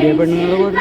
വലിയ പെണ്ണുങ്ങൾ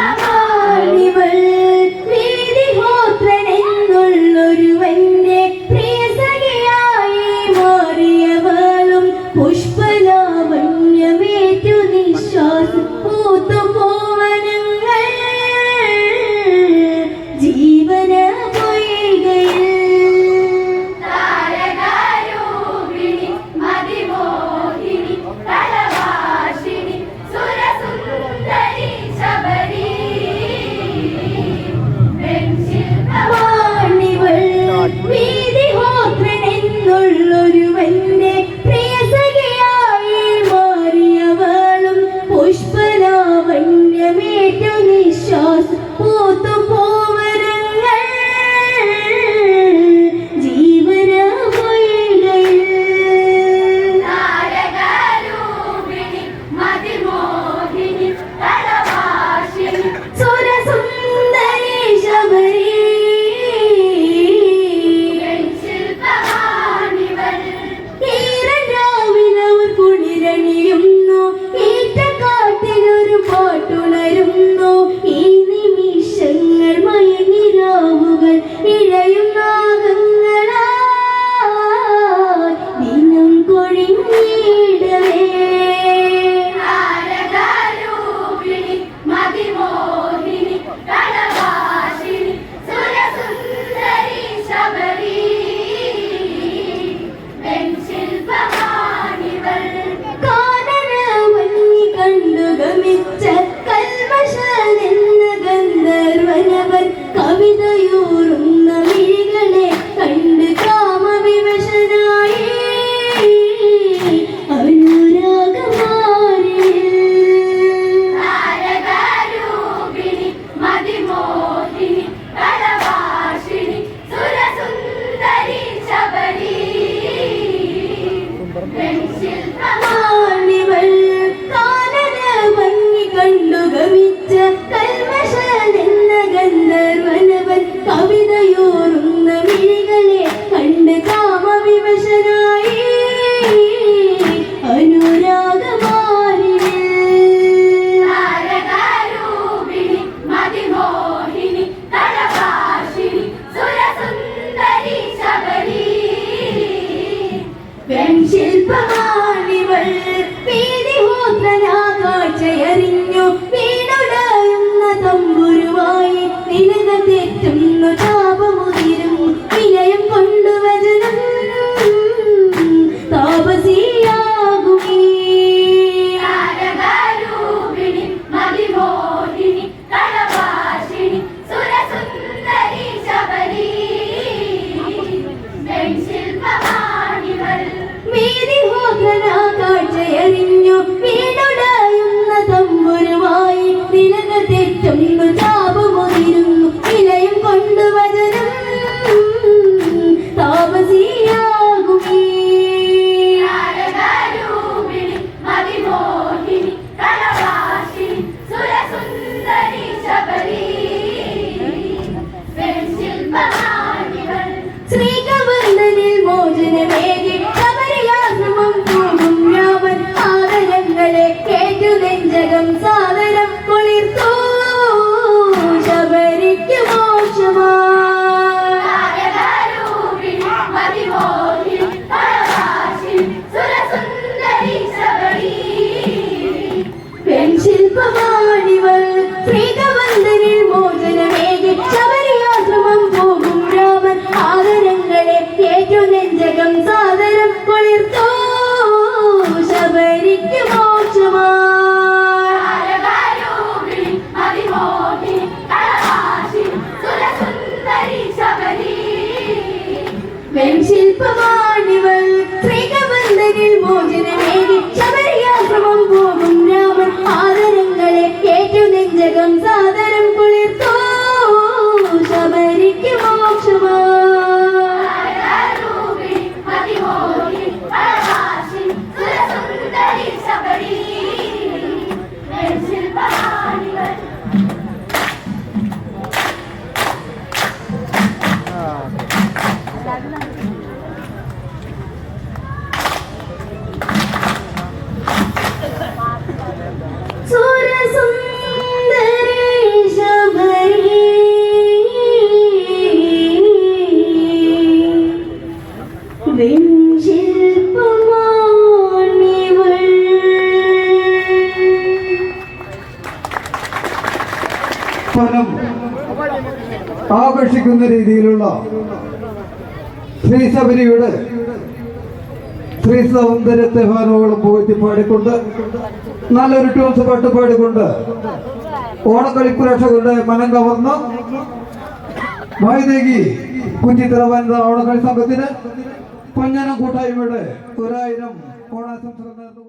Happy Holi. ആകർഷിക്കുന്ന രീതിയിലുള്ള ശ്രീശബരിയുടെ ശ്രീ സൗന്ദര്യത്തെ ഭാനുകളും പോയിട്ട് പാടിക്കൊണ്ട് നല്ലൊരു ട്യൂൺസ് പാട്ട് പാടിക്കൊണ്ട് ഓണക്കളി പ്രേക്ഷകരുടെ മനം കവർന്ന് വൈദേകി കുഞ്ഞിത്തറ വനിത ഓണക്കളി സംഘത്തിന് പഞ്ഞനം കൂട്ടായ്മയുടെ ഒരായിരം ഓണാശംസകൾ